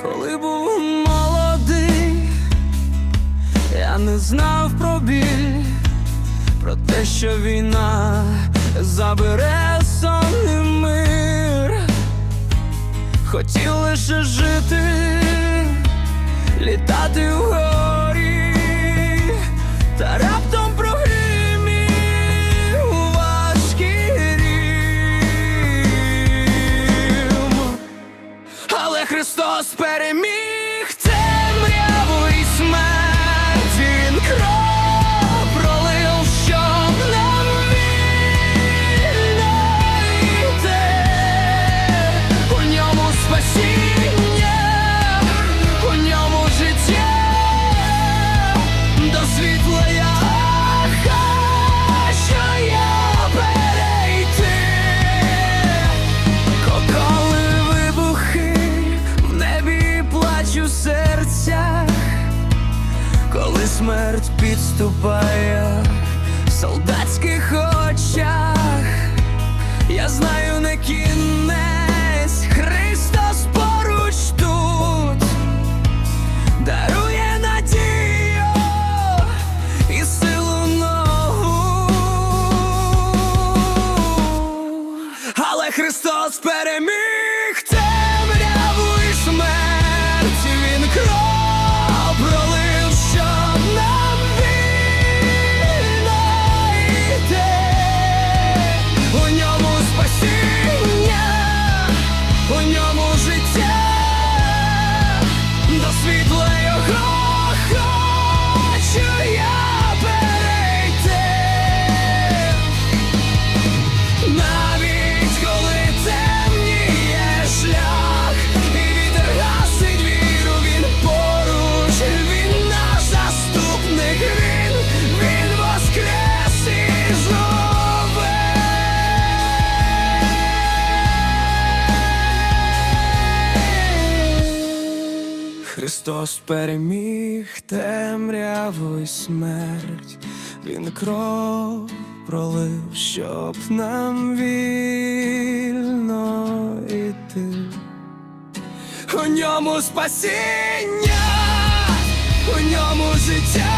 Коли був молодий, я не знав про біль, про те, що війна забере сонний мир. Хотів лише жити, літати вгорі, Христос переміг коли смерть підступає в солдатських очах, я знаю не кінець, Христос поруч тут дарує надію і силу нову. Але Христос переміг Христос переміг темряву і смерть, Він кров пролив, щоб нам вільно іти. У ньому спасіння, у ньому життя.